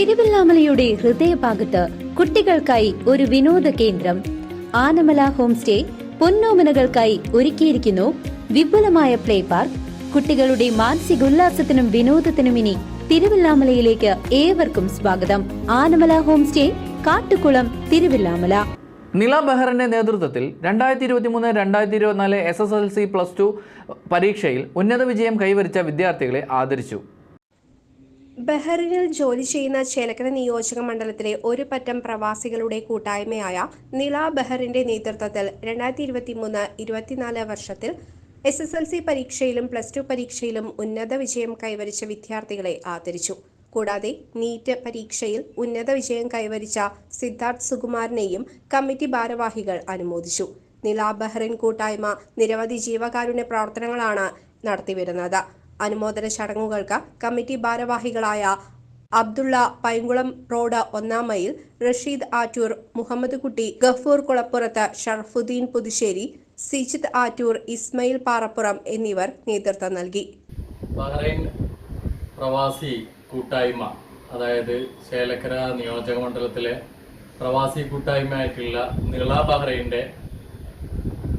തിരുവല്ലാമലയുടെ ഹൃദയഭാഗത്ത് കുട്ടികൾക്കായി ഒരു വിനോദ കേന്ദ്രം. ആനമല ഹോം സ്റ്റേ പൊന്നോമനകൾക്കായി ഒരുക്കിയിരിക്കുന്നു. വിപുലമായ പ്ലേ പാർക്ക്. കുട്ടികളുടെ മാനസികോല്ലാസത്തിനും വിനോദത്തിനും ഇനി തിരുവല്ലാമലയിലേക്ക് ഏവർക്കും സ്വാഗതം. Anamala home stay Kattukulam Thiruvilwamala. നില ബെഹറിന്റെ നേതൃത്വത്തിൽ രണ്ടായിരത്തി ഇരുപത്തി മൂന്ന് രണ്ടായിരത്തി ഇരുപത്തിനാല് S S L C plus two പരീക്ഷയിൽ ഉന്നത വിജയം കൈവരിച്ച വിദ്യാർത്ഥികളെ ആദരിച്ചു. ബഹ്റിനിൽ ജോലി ചെയ്യുന്ന ചേലക്കര നിയോജക മണ്ഡലത്തിലെ ഒരു പറ്റം പ്രവാസികളുടെ കൂട്ടായ്മയായ നില ബഹറിന്റെ നേതൃത്വത്തിൽ രണ്ടായിരത്തി ഇരുപത്തി മൂന്ന് ഇരുപത്തിനാല് വർഷത്തിൽ എസ് എസ് എൽ സി പരീക്ഷയിലും പ്ലസ് ടു പരീക്ഷയിലും ഉന്നത വിജയം കൈവരിച്ച വിദ്യാർത്ഥികളെ ആദരിച്ചു. കൂടാതെ നീറ്റ് പരീക്ഷയിൽ ഉന്നത വിജയം കൈവരിച്ച സിദ്ധാർത്ഥ് സുകുമാരനെയും കമ്മിറ്റി ഭാരവാഹികൾ അനുമോദിച്ചു. നില ബഹ്റിൻ കൂട്ടായ്മ നിരവധി ജീവകാരുണ്യ പ്രവർത്തനങ്ങളാണ് നടത്തിവരുന്നത്. അനുമോദന ചടങ്ങുകൾക്ക് കമ്മിറ്റി ഭാരവാഹികളായ അബ്ദുള്ള പൈങ്കുളം റോഡ് ഒന്നാം മൈൽ റഷീദ് ആറ്റൂർ മുഹമ്മദ് കുട്ടി ഗഫൂർ കുളപ്പുറത്ത് ഷർഫുദ്ദീൻ പുതുശ്ശേരി സിജിത് ആറ്റൂർ ഇസ്മയിൽ പാറപ്പുറം എന്നിവർ നേതൃത്വം നൽകി. ബഹ്റൈൻ പ്രവാസി കൂട്ടായ്മ അതായത് ചേലക്കര നിയോജക മണ്ഡലത്തിലെ പ്രവാസി കൂട്ടായ്മയായിട്ടുള്ള നിള ബഹ്റൈന്റെ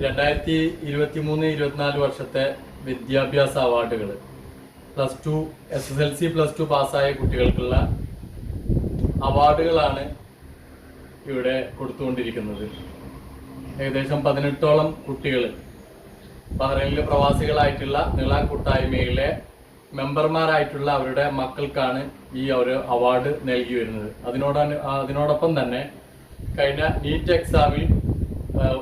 രണ്ടായിരത്തി ഇരുപത്തി മൂന്ന് ഇരുപത്തിനാല് വർഷത്തെ വിദ്യാഭ്യാസ അവാർഡുകൾ plus two S S L C plus two പാസ്സായ കുട്ടികൾക്കുള്ള അവാർഡുകളാണ് ഇവിടെ കൊടുത്തുകൊണ്ടിരിക്കുന്നത്. ഏകദേശം പതിനെട്ടോളം കുട്ടികൾ ബഹ്റൈനിലെ പ്രവാസികളായിട്ടുള്ള നിള കൂട്ടായ്മയിലെ മെമ്പർമാരായിട്ടുള്ള അവരുടെ മക്കൾക്കാണ് ഈ ഒരു അവാർഡ് നൽകി വരുന്നത്. അതിനോട അതിനോടൊപ്പം തന്നെ കഴിഞ്ഞ നീറ്റ് എക്സാമിൽ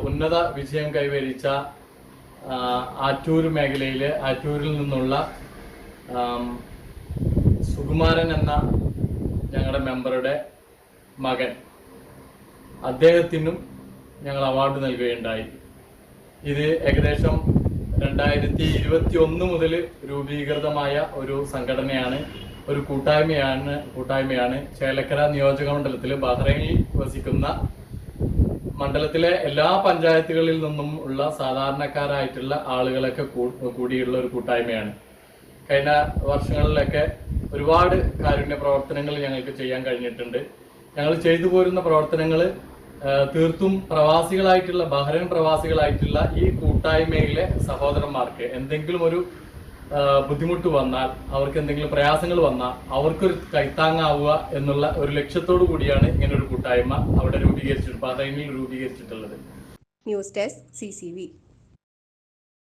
ഉന്നത വിജയം കൈവരിച്ച ആറ്റൂർ മേഖലയിലെ ആറ്റൂരിൽ നിന്നുള്ള സുകുമാരൻ എന്ന ഞങ്ങളുടെ മെമ്പറുടെ മകൻ അദ്ദേഹത്തിനും ഞങ്ങൾ അവാർഡ് നൽകുകയുണ്ടായി. ഇത് ഏകദേശം രണ്ടായിരത്തി ഇരുപത്തി ഒന്ന് മുതൽ രൂപീകൃതമായ ഒരു സംഘടനയാണ് ഒരു കൂട്ടായ്മയാണ് കൂട്ടായ്മയാണ്. ചേലക്കര നിയോജക മണ്ഡലത്തിൽ ബഹ്റൈനിൽ വസിക്കുന്ന മണ്ഡലത്തിലെ എല്ലാ പഞ്ചായത്തുകളിൽ നിന്നും ഉള്ള സാധാരണക്കാരായിട്ടുള്ള ആളുകളൊക്കെ കൂടിയുള്ള ഒരു കൂട്ടായ്മയാണ്. കഴിഞ്ഞ വർഷങ്ങളിലൊക്കെ ഒരുപാട് കാരുണ്യ പ്രവർത്തനങ്ങൾ ഞങ്ങൾക്ക് ചെയ്യാൻ കഴിഞ്ഞിട്ടുണ്ട്. ഞങ്ങൾ ചെയ്തു പോരുന്ന പ്രവർത്തനങ്ങൾ തീർത്തും പ്രവാസികളായിട്ടുള്ള ബഹ്റൈൻ പ്രവാസികളായിട്ടുള്ള ഈ കൂട്ടായ്മയിലെ സഹോദരന്മാർക്ക് എന്തെങ്കിലും ഒരു ബുദ്ധിമുട്ട് വന്നാൽ അവർക്ക് എന്തെങ്കിലും പ്രയാസങ്ങൾ വന്നാൽ അവർക്കൊരു കൈത്താങ്ങാവുക എന്നുള്ള ഒരു ലക്ഷ്യത്തോടു കൂടിയാണ് ഇങ്ങനെ ഒരു കൂട്ടായ്മ അവിടെ രൂപീകരിച്ചിട്ടുള്ളത് ബഹ്റൈനിൽ രൂപീകരിച്ചിട്ടുള്ളത്. News desk C